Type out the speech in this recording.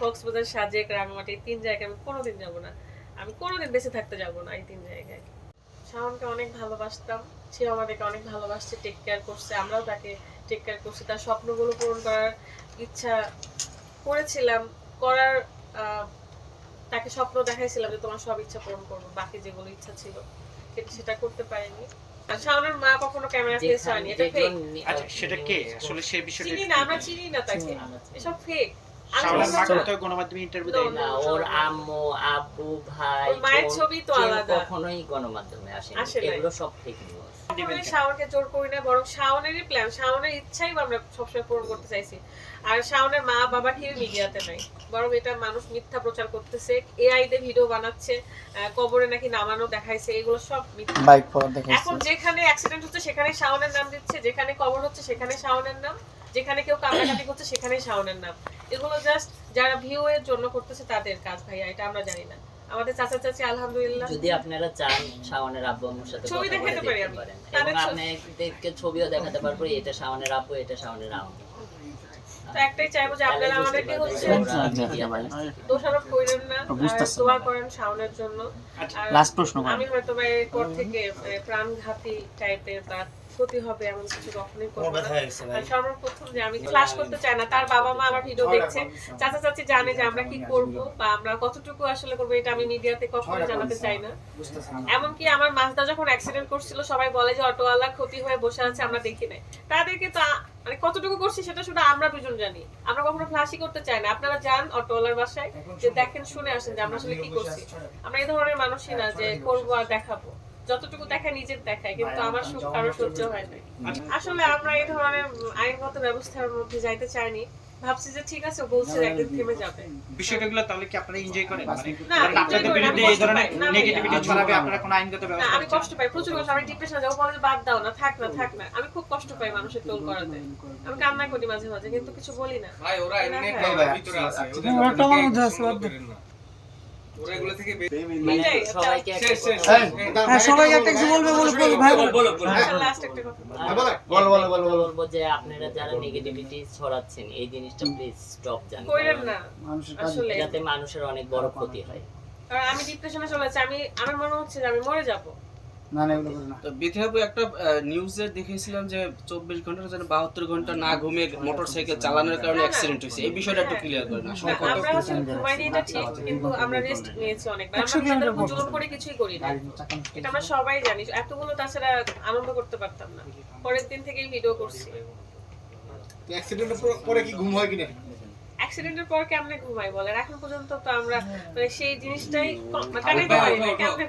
কক্সবাজার সাজেক রাঙামাটি এই তিন জায়গায় আমি কোনোদিন যাব না। আমি কোনোদিন বেঁচে থাকতে যাব না এই তিন জায়গায়। শাওনকে অনেক ভালোবাসতাম। সে আমাদেরকে অনেক ভালোবাসছে টেক কেয়ার করছে। আমরাও তাকে টেক কেয়ার করছি। তার স্বপ্নগুলো পূরণ করার ইচ্ছা করেছিলাম করার আহ, তাকে স্বপ্ন দেখাইছিলাম যে তোমার সব ইচ্ছা পূরণ করব বাকি যেগুলো ইচ্ছা ছিল। কিন্তু সেটা করতে পারিনি। আর শাওনের মা কখনো ক্যামেরা ফেস হয়নি এটা ফেক আচ্ছা সেটা কে? আসলে সেই বিষয়টা চিনি না আমরা চিনি না তাকে। এসব ফেক শাওনের মা ইন্টারভিউ দেয় না না ওর আম্মু আব্বু ভাই মায়ের ছবি তো আলাদা। কখনোই গণমাধ্যমে আসে আসে এগুলো সব ফেক নিউজ কখনোই শাওনকে জোর করি না বরং শাওনেরই প্ল্যান শাওনের ইচ্ছাই আমরা সবসময় পূরণ করতে চাইছি। আর শাওনের মা বাবা কেউ মিডিয়াতে নাই। বরং এটা মানুষ মিথ্যা প্রচার করতেছে এআই তে ভিডিও বানাচ্ছে আহ, কবরে নাকি নামানো দেখাইছে এগুলো সব মিথ্যা। বাইক এখন যেখানে অ্যাক্সিডেন্ট হচ্ছে সেখানে শাওনের নাম দিচ্ছে যেখানে কবর হচ্ছে সেখানে শাওনের নাম। যেখানে কেউ কান্নাকাটি করছে সেখানে শাওনের নাম। এগুলো জাস্ট যারা ভিউ এর জন্য করতেছে তাদের কাজ ভাইয়া এটা আমরা জানি না। আমাদের চাচা চাচি আলহামদুলিল্লাহ। যদি আপনারা চান শাওনের আব্বু আম্মুর সাথে ছবি দেখাতে পারি দেখতে আমি। পারেন। তাদের এবং ছবি- আপনাদেরকে ছবিও দেখাতে পারব এটা শাওনের আব্বু এটা শাওনের আম্মু। তো একটাই চাইব যে আপনারা তাহলে বুঝতে আমাদেরকে হচ্ছে ওরা আচ্ছা, media ভাই। তে দোষারোপ করেন না আর দোয়া করেন শাওনের জন্য। আচ্ছা, লাস্ট প্রশ্ন আমি হয়তো বা এরপর থেকে মানে প্রাণঘাতী টাইপের বা ক্ষতি হবে এমন কিছু কখনোই করব না। সর্বপ্রথম যে আমি ক্লাস করতে চাই না তার বাবা মা আমার ভিডিও দেখছে। চাচা চাচি জানে যে আমরা কি করব বা আমরা কতটুকু আসলে করব এটা আমি মিডিয়াতে কখনো জানাতে চাই না। এমনকি আমার মাছদা যখন অ্যাক্সিডেন্ট করছিল সবাই বলে যে অটোওয়ালা ক্ষতি হয়ে বসে আছে আমরা দেখি নাই। তাদেরকে তো মানে কতটুকু করছি সেটা শুধু আমরা দুজন জানি। আমরা কখনো ফ্লাশই করতে চাই না। আপনারা যান অটোওয়ালার বাসায় যে দেখেন শুনে আসেন যে আমরা আসলে কি করছি। আমরা এই ধরনের মানুষই না যে করব আর দেখাবো। যতটুকু দেখায় নিজের দেখায় কিন্তু আমার সুখ কারও সহ্য হয় না আসলে আমরা এই ধরনের আইনগত ব্যবস্থার মধ্যে যাইতে চাইনি ভাবছি যে ঠিক আছে বলছে একদিন থেমে যাবে বিষয়গুলো তাহলে কি আপনারা এনজয় করেন মানে আপনাদের বিরুদ্ধে আমি এই ধরনের কষ্ট পাই। নেগেটিভিটি ছড়াবে আপনারা কোনো আইনগত ব্যবস্থা আমি কষ্ট পাই প্রচুর কষ্ট আমি ডিপ্রেশন যাব বলে বাদ দাও না থাক না থাক না আমি খুব কষ্ট পাই মানুষের টোল করাতে আমি কান্না করি মাঝে মাঝে কিন্তু কিছু বলি না ভাই ওরা এমনি ভিতরে আছে আচ্ছা, ওদের মধ্যে মানুষ আছে, আপনারা যারা নেগেটিভিটি ছড়াচ্ছেন এই জিনিসটা প্লিজ স্টপ জান কইলেন না মানুষের কাজ আসলে। যাতে মানুষের অনেক বড় ক্ষতি হয়। আমি ডিপ্রেশনে চলে যাচ্ছি আমি আমার মনে হচ্ছে যে আমি মরে যাব। না না এগুলো করো না। তো বিথেবু একটা নিউজে দেখেছিলাম যে চব্বিশ ঘণ্টার জন্য বাহাত্তর ঘণ্টা না ঘুমিয়ে মোটরসাইকেল চালানোর কারণে অ্যাক্সিডেন্ট হয়েছে। এই বিষয়টা একটু ক্লিয়ার করেন আসলে কত আমরা আসলে ঘুমাইনি এটা ঠিক কিন্তু আমরা রেস্ট নিয়েছি অনেকবার। আমরা একশো কিলোমিটার নিজেদের জুলুম করে কিছুই করি না। গাড়ি চাকা নষ্ট এটা আমরা সবাই জানি এতগুলো তাছাড়া আনন্দ করতে পারতাম না। পরের দিন থেকেই ভিডিও করছি। অ্যাক্সিডেন্টের পরে কি ঘুম হয় কিনা? অ্যাক্সিডেন্টের পর কেমনে ঘুমাই বলেন? এখন পর্যন্ত তো আমরা মানে সেই জিনিসটাই কাটাইতে পারি না কেমনে